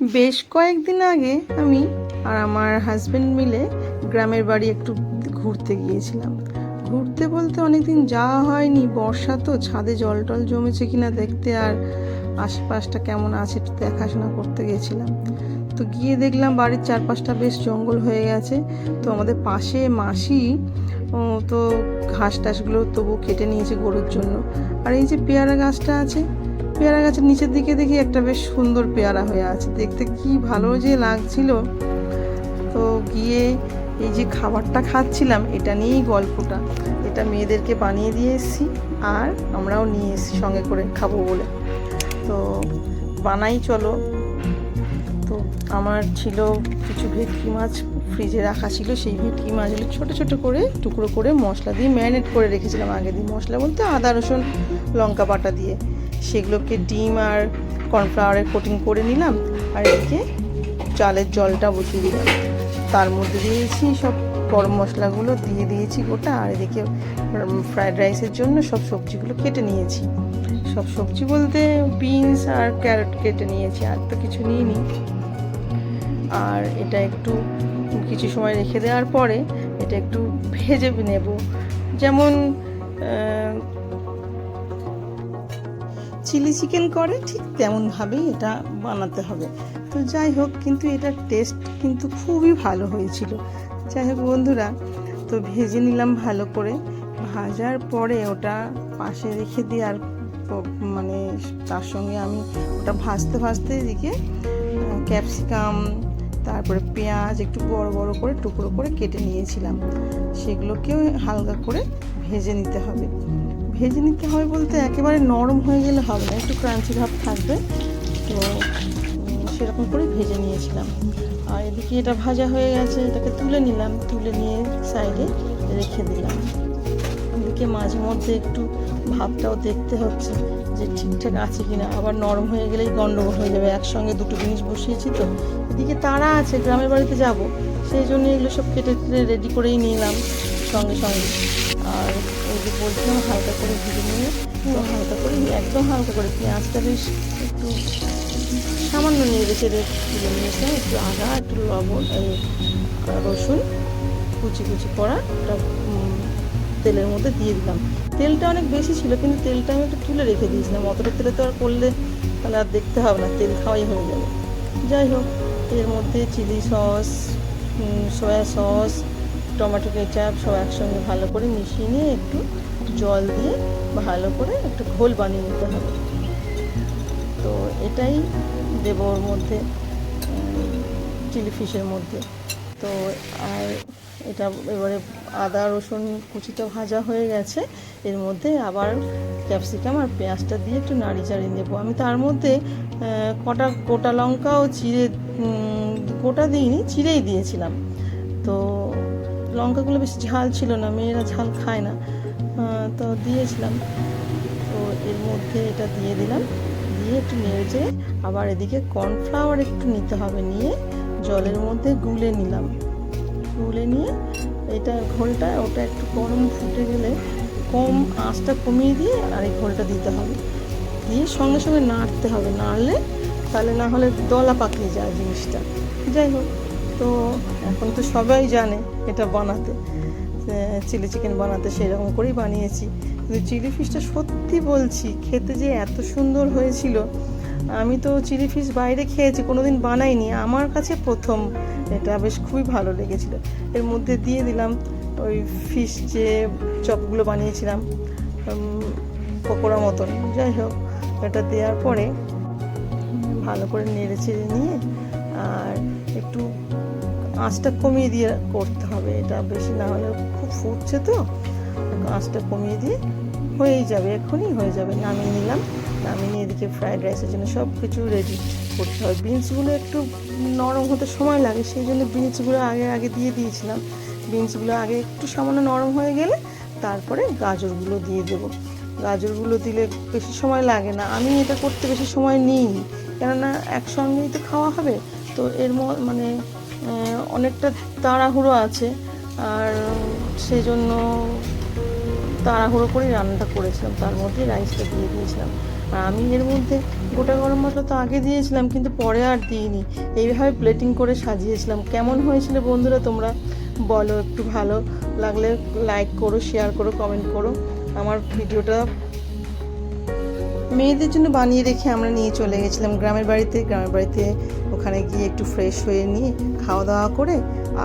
বেশ কয়েকদিন আগে আমি আর আমার হাজবেন্ড মিলে গ্রামের বাড়ি একটু ঘুরতে গিয়েছিলাম। ঘুরতে বলতে অনেকদিন যাওয়া হয়নি, বর্ষা তো, ছাদে জল টল জমেছে কিনা দেখতে আর আশেপাশটা কেমন আছে একটু দেখাশোনা করতে গেছিলাম। তো গিয়ে দেখলাম বাড়ির চারপাশটা বেশ জঙ্গল হয়ে গেছে। তো আমাদের পাশে মাসি তো ঘাস টাসগুলো তবু কেটে নিয়েছে গরুর জন্য। আর এই যে পেয়ারা গাছটা আছে পেয়ারা গাছের নিচের দিকে দেখি একটা বেশ সুন্দর পেয়ারা হয়ে আছে। দেখতে কি ভালো যে লাগছিল। তো গিয়ে এই যে খাবারটা খাচ্ছিলাম, এটা নিয়েই গল্পটা। এটা মেয়েদেরকে বানিয়ে দিয়ে এসেছি আর আমরাও নিয়ে এসেছি সঙ্গে করে খাব বলে। তো বানাই চলো। তো আমার ছিল কিছু ভেটকি মাছ ফ্রিজে রাখা ছিল, সেই ভেটকি মাছগুলো ছোটো ছোটো করে, টুকরো করে মশলা দিয়ে ম্যারিনেট করে রেখেছিলাম আগে দিয়ে। মশলা বলতে আদা, রসুন, লঙ্কা বাটা দিয়ে। সেগুলোকে ডিম আর কর্নফ্লাওয়ারের কোটিং করে নিলাম আর এদিকে চালের জলটা বসিয়ে দিলাম। তার মধ্যে দিয়েছি সব গরম মশলাগুলো, দিয়ে দিয়েছি গোটা আর এদিকে ফ্রায়েড রাইসের জন্য সব সবজিগুলো কেটে নিয়েছি। সব সবজি বলতে বিনস আর ক্যারট কেটে নিয়েছি, আর তো কিছু নিইনি। আর এটা একটু কিছু সময় রেখে দেওয়ার পরে এটা একটু ভেজে নেব। যেমন চিলি চিকেন করে, ঠিক তেমনভাবেই এটা বানাতে হবে। তো যাই হোক, কিন্তু এটার টেস্ট কিন্তু খুবই ভালো হয়েছিল। যাই হোক বন্ধুরা, তো ভেজে নিলাম ভালো করে। ভাজার পরে ওটা পাশে রেখে দিয়ে আর মানে তার সঙ্গে আমি ওটা ভাজতে ভাজতে এদিকে ক্যাপসিকাম তারপরে পেঁয়াজ একটু বড় বড় করে টুকরো করে কেটে নিয়েছিলাম। সেগুলোকেও হালকা করে ভেজে নিতে হবে। ভেজে নিতে হবে বলতে একেবারে নরম হয়ে গেলে হবে না, একটু ক্রাঞ্চি ভাব থাকবে। তো সেরকম করে ভেজে নিয়েছিলাম। আর এদিকে এটা ভাজা হয়ে গেছে, এটাকে তুলে নিলাম, তুলে নিয়ে সাইডে রেখে দিলাম। এদিকে মাঝে মধ্যে একটু ভাবটাও দেখতে হচ্ছে যে ঠিকঠাক আছে কিনা, আবার নরম হয়ে গেলেই গন্ডগোল হয়ে যাবে। একসঙ্গে দুটো জিনিস বসিয়েছি তো। এদিকে তারা আছে, গ্রামের বাড়িতে যাব, সেই জন্য এগুলো সব কেটে কেটে রেডি করেই নিলাম সঙ্গে সঙ্গে। বলছিলাম হালকা করে ভেজে নিয়ে, তো হালকা করে একদম হালকা করে পেঁয়াজটা বেশ একটু সামান্য নেড়ে চেড়ে তুলে নিয়েছিলাম, একটু আদা, একটু লবণ রসুন, কুচি কুচি করা তেলের মধ্যে দিয়ে দিলাম। তেলটা অনেক বেশি ছিল, কিন্তু তেলটা আমি একটু তুলে রেখে দিয়েছিলাম। অতটা তেলে তো আর করলে তাহলে আর দেখতে হবে না, তেল খাওয়াই হয়ে যাবে। যাই হোক, এর মধ্যে chilli sauce soya sauce tomato ketchup সব একসঙ্গে ভালো করে মিশিয়ে নিয়ে একটু জল দিয়ে ভালো করে একটু ঘোল বানিয়ে নিতে হবে। তো এটাই দেবো ওর মধ্যে চিলি ফিশের মধ্যে। তো আর এটা এবারে আদা, রসুন কুচিটা ভাজা হয়ে গেছে। এর মধ্যে আবার ক্যাপসিকাম আর পেঁয়াজটা দিয়ে একটু নাড়ি চাড়িয়ে নেব। আমি তার মধ্যে কটা গোটা লঙ্কাও চিড়ে গোটা দিইনি, চিড়েই দিয়েছিলাম। তো লঙ্কাগুলো বেশি ঝাল ছিল না, মেয়েরা ঝাল খায় না। তো দিয়েছিলাম। তো এর মধ্যে এটা দিয়ে দিলাম। দিয়ে একটু নেড়ে আবার এদিকে কর্নফ্লাওয়ার একটু নিতে হবে নিয়ে জলের মধ্যে গুলে নিলাম। গুলে নিয়ে এটা ঘোলটা ওটা একটু গরম ফুটে গেলে কম আঁচটা কমিয়ে দিয়ে আর এই ঘোলটা দিতে হবে। দিয়ে সঙ্গে সঙ্গে নাড়তে হবে। নাড়লে তাহলে না হলে দলা পাকিয়ে যায় জিনিসটা। যাই হোক। তো এখন তো সবাই জানে এটা বানাতে। চিলি চিকেন বানাতে সেরকম করেই বানিয়েছি। কিন্তু চিলি ফিশটা সত্যি বলছি, খেতে যে এত সুন্দর হয়েছিল। আমি তো চিলি ফিশ বাইরে খেয়েছি, কোনোদিন বানাইনি। আমার কাছে প্রথম। এটা বেশ খুবই ভালো লেগেছিল। এর মধ্যে দিয়ে দিলাম ওই ফিশ যে চপগুলো বানিয়েছিলাম পকোড়া মতন। যাই হোক, এটা দেওয়ার পরে ভালো করে নেড়ে চেড়ে নিয়ে আর একটু আঁচটা কমিয়ে দিয়ে করতে হবে, এটা বেশি না হলে খুব ফুটছে তো আঁচটা কমিয়ে দিয়ে হয়েই যাবে এক্ষুনি হয়ে যাবে। নামিয়ে নিলাম, নামিয়ে নিয়ে এদিকে ফ্রাইড রাইসের জন্য সব কিছু রেডি করতে হবে। বিনসগুলো একটু নরম হতে সময় লাগে, সেই জন্য বিনসগুলো আগে আগে দিয়ে দিয়েছিলাম। বিনসগুলো আগে একটু সামান্য নরম হয়ে গেলে তারপরে গাজরগুলো দিয়ে দেবো। গাজরগুলো দিলে বেশি সময় লাগে না। আমি এটা করতে বেশি সময় নিই কেননা একসঙ্গেই তো খাওয়া হবে, তো এর মানে অনেকটা তাড়াহুড়ো আছে। আর সেই জন্য তাড়াহুড়ো করেই রান্নাটা করেছিলাম। তার মধ্যে রাইসটা দিয়ে দিয়েছিলাম। আর আমি এর মধ্যে গোটা গরম মশলা তো আগে দিয়েছিলাম, কিন্তু পরে আর দিইনি। এইভাবে প্লেটিং করে সাজিয়েছিলাম। কেমন হয়েছিল বন্ধুরা তোমরা বলো, একটু ভালো লাগলে লাইক করো শেয়ার করো কমেন্ট করো। আমার ভিডিওটা মেয়েদের জন্য বানিয়ে রেখে আমরা নিয়ে চলে গেছিলাম গ্রামের বাড়িতে। গ্রামের বাড়িতে ওখানে গিয়ে একটু ফ্রেশ হয়ে নিয়ে খাওয়া দাওয়া করে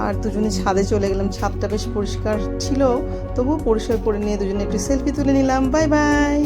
আর দুজনে ছাদে চলে গেলাম। ছাদটা বেশ পরিষ্কার ছিল, তবুও পরিষ্কার করে নিয়ে দুজনে একটু সেলফি তুলে নিলাম। Bye bye